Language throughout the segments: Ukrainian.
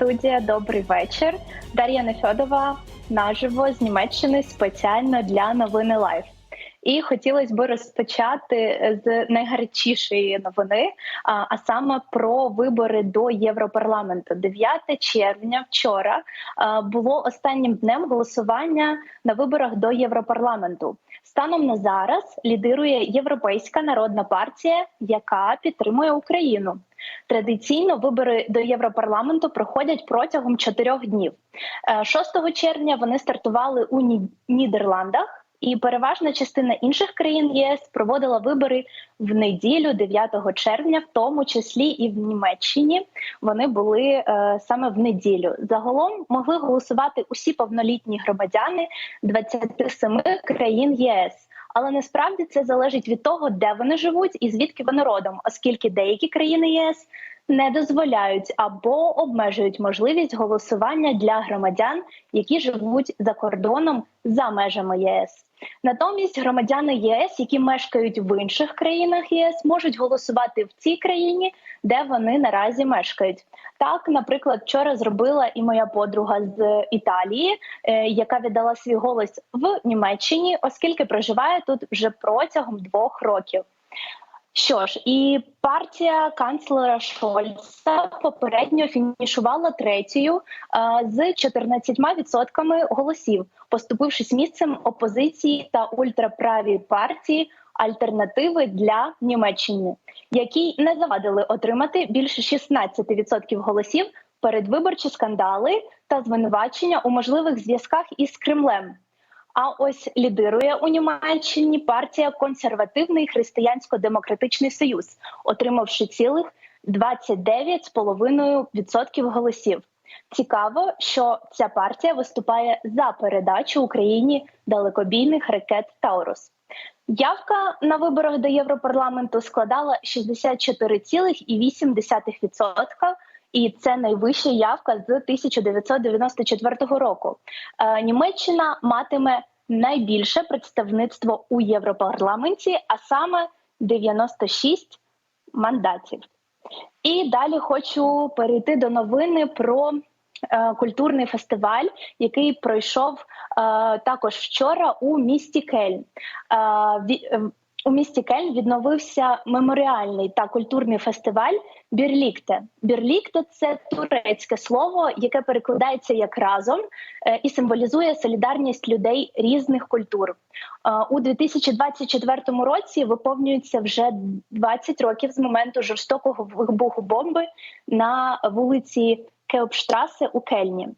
студія. Добрий вечір. Дар'я Нефьодова наживо з Німеччини спеціально для новини Лайф. І хотілося б розпочати з найгарячішої новини, а, саме про вибори до Європарламенту. 9 червня вчора було останнім днем голосування на виборах до Європарламенту. Станом на зараз лідирує Європейська народна партія, яка підтримує Україну. Традиційно вибори до Європарламенту проходять протягом чотирьох днів. Е, 6 червня вони стартували у Ні- Нідерландах. І переважна частина інших країн ЄС проводила вибори в неділю, 9 червня, в тому числі і в Німеччині. Вони були е, саме в неділю. Загалом могли голосувати усі повнолітні громадяни 27 країн ЄС. Але насправді це залежить від того, де вони живуть і звідки вони родом, оскільки деякі країни ЄС не дозволяють або обмежують можливість голосування для громадян, які живуть за кордоном за межами ЄС. Натомість громадяни ЄС, які мешкають в інших країнах ЄС, можуть голосувати в цій країні, де вони наразі мешкають. Так, наприклад, вчора зробила і моя подруга з Італії, е, яка віддала свій голос в Німеччині, оскільки проживає тут вже протягом двох років. Що ж, і партія канцлера Шольца попередньо фінішувала третьою е, з 14% голосів, поступившись місцем опозиції та ультраправій партії альтернативи для Німеччини, які не завадили отримати більше 16% голосів передвиборчі скандали та звинувачення у можливих зв'язках із Кремлем. А ось лідирує у Німеччині партія Консервативний християнсько-демократичний союз, отримавши цілих 29,5% голосів. Цікаво, що ця партія виступає за передачу Україні далекобійних ракет Таурус. Явка на виборах до Європарламенту складала 64,8%, і це найвища явка з 1994 року. Е, Німеччина матиме найбільше представництво у Європарламенті, а саме 96 мандатів. І далі хочу перейти до новини про е, культурний фестиваль, який пройшов е, також вчора у місті Кельн. У місті Кельн відновився меморіальний та культурний фестиваль Бірлікте. Бірлікте це турецьке слово, яке перекладається як разом е, і символізує солідарність людей різних культур. Е, У 2024 році виповнюється вже 20 років з моменту жорстокого вибуху бомби на вулиці Кеопштрасе у Кельні.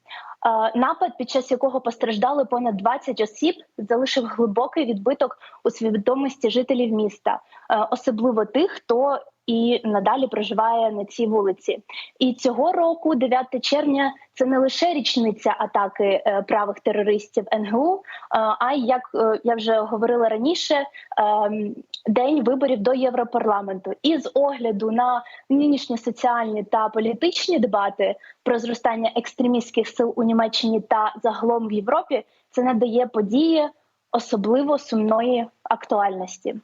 Е, Напад, під час якого постраждали понад 20 осіб, залишив глибокий відбиток у свідомості жителів міста, е, особливо тих, хто і надалі проживає на цій вулиці. І цього року, 9 червня, це не лише річниця атаки е, правих терористів НГУ, е, а як е, я вже говорила раніше, ем, день виборів до Європарламенту. І з огляду на нинішні соціальні та політичні дебати про зростання екстремістських сил у Німеччині та загалом в Європі, це надає події особливо сумної актуальності.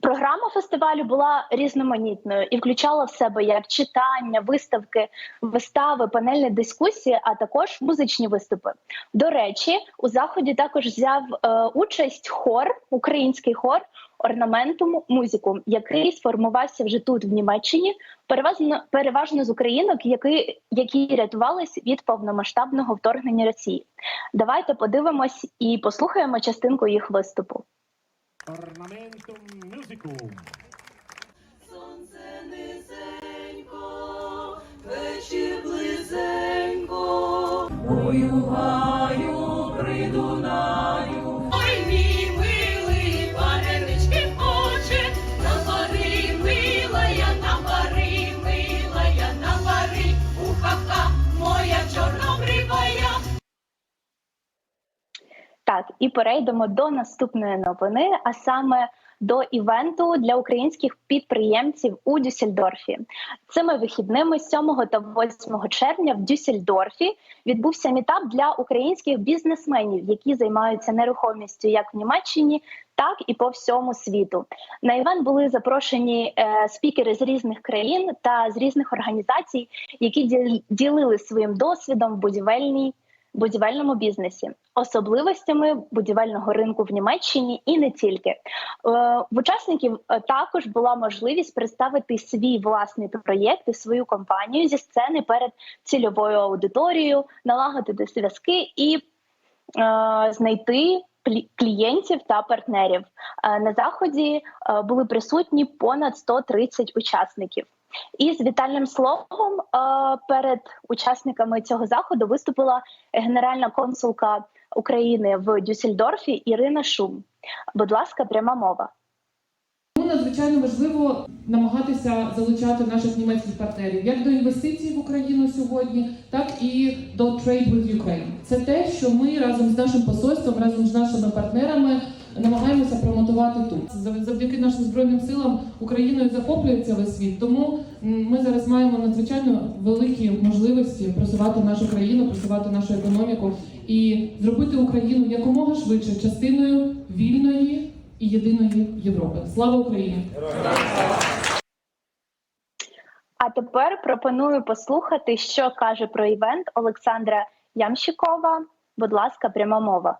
Програма фестивалю була різноманітною і включала в себе як читання, виставки, вистави, панельні дискусії, а також музичні виступи. До речі, у заході також взяв е, участь хор, український хор орнаментум музику, який сформувався вже тут, в Німеччині, переважно переважно з українок, які, які рятувались від повномасштабного вторгнення Росії. Давайте подивимось і послухаємо частинку їх виступу. Ornamentum musicum. Сонце низенько, вечір близенько, Ой, Так, і перейдемо до наступної новини, а саме до івенту для українських підприємців у Дюссельдорфі. Цими вихідними 7 та 8 червня в Дюссельдорфі відбувся мітап для українських бізнесменів, які займаються нерухомістю як в Німеччині, так і по всьому світу. На івент були запрошені е, спікери з різних країн та з різних організацій, які ділили своїм досвідом в будівельній будівельному бізнесі, особливостями будівельного ринку в Німеччині і не тільки. Е, В учасників е, також була можливість представити свій власний проєкт і свою компанію зі сцени перед цільовою аудиторією, налагодити зв'язки і е, знайти клієнтів та партнерів. На заході були присутні понад 130 учасників. І з вітальним словом е, перед учасниками цього заходу виступила генеральна консулка України в Дюссельдорфі Ірина Шум. Будь ласка, пряма мова. Надзвичайно важливо намагатися залучати наших німецьких партнерів як до інвестицій в Україну сьогодні, так і до Trade with Ukraine. Це те, що ми разом з нашим посольством, разом з нашими партнерами намагаємося промотувати тут. Зав- Завдяки нашим збройним силам Україною захоплюється весь світ. Тому ми зараз маємо надзвичайно великі можливості просувати нашу країну, просувати нашу економіку і зробити Україну якомога швидше частиною вільної і єдиної Європи. Слава Україні! А тепер пропоную послухати, що каже про івент Олександра Ямщикова. Будь ласка, пряма мова.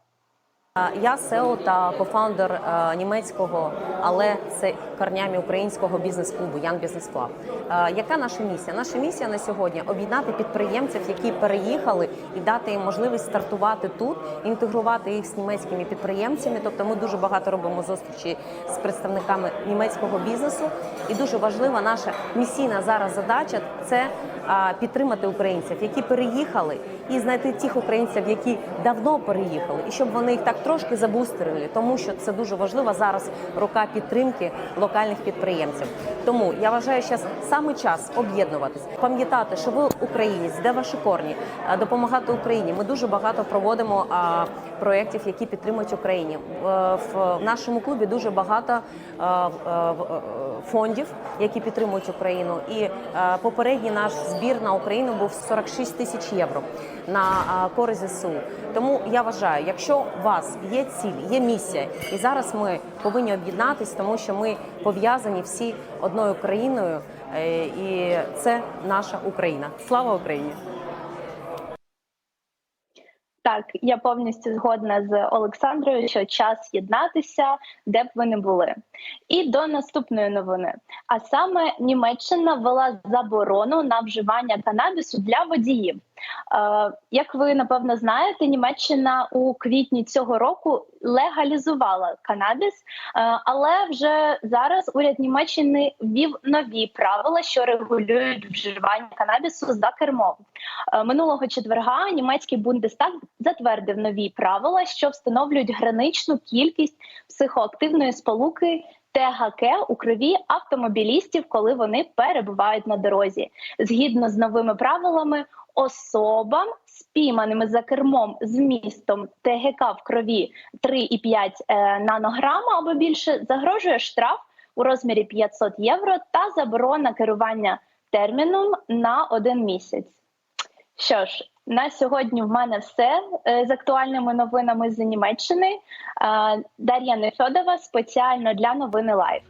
Я SEO та кофаундер німецького, але це корнями українського бізнес-клубу Business Club. Е, Яка наша місія? Наша місія на сьогодні об'єднати підприємців, які переїхали, і дати їм можливість стартувати тут, інтегрувати їх з німецькими підприємцями. Тобто, ми дуже багато робимо зустрічі з представниками німецького бізнесу. І дуже важлива наша місійна зараз задача це підтримати українців, які переїхали, і знайти тих українців, які давно переїхали, і щоб вони їх так трошки забустерили, тому що це дуже важлива зараз рука підтримки локальних підприємців. Тому я вважаю, що саме час об'єднуватись, пам'ятати, що ви українець, де ваші корні, допомагати Україні. Ми дуже багато проводимо проєктів, які підтримують Україні. В, в нашому клубі дуже багато в- в- фондів, які підтримують Україну. І е, попередній наш збір на Україну був 46 тисяч євро на е, користь ЗСУ. Тому я вважаю, якщо у вас є ціль, є місія, і зараз ми повинні об'єднатись, тому що ми пов'язані всі одною країною, е, і це наша Україна. Слава Україні! Так, я повністю згодна з Олександрою, що час єднатися, де б ви не були. І до наступної новини. А саме Німеччина ввела заборону на вживання канабісу для водіїв. Е, як ви напевно знаєте, Німеччина у квітні цього року легалізувала канабіс, е, але вже зараз уряд Німеччини ввів нові правила, що регулюють вживання канабісу за кермом. Е, Минулого четверга німецький Бундестаг затвердив нові правила, що встановлюють граничну кількість психоактивної сполуки ТГК у крові автомобілістів, коли вони перебувають на дорозі. Згідно з новими правилами, особам спійманими за кермом з вмістом ТГК в крові 3,5 е, нанограма або більше загрожує штраф у розмірі 500 євро та заборона керування терміном на один місяць. Що ж, на сьогодні в мене все е, з актуальними новинами з Німеччини. Е, Дар'я Нефьодова спеціально для новини Лайв.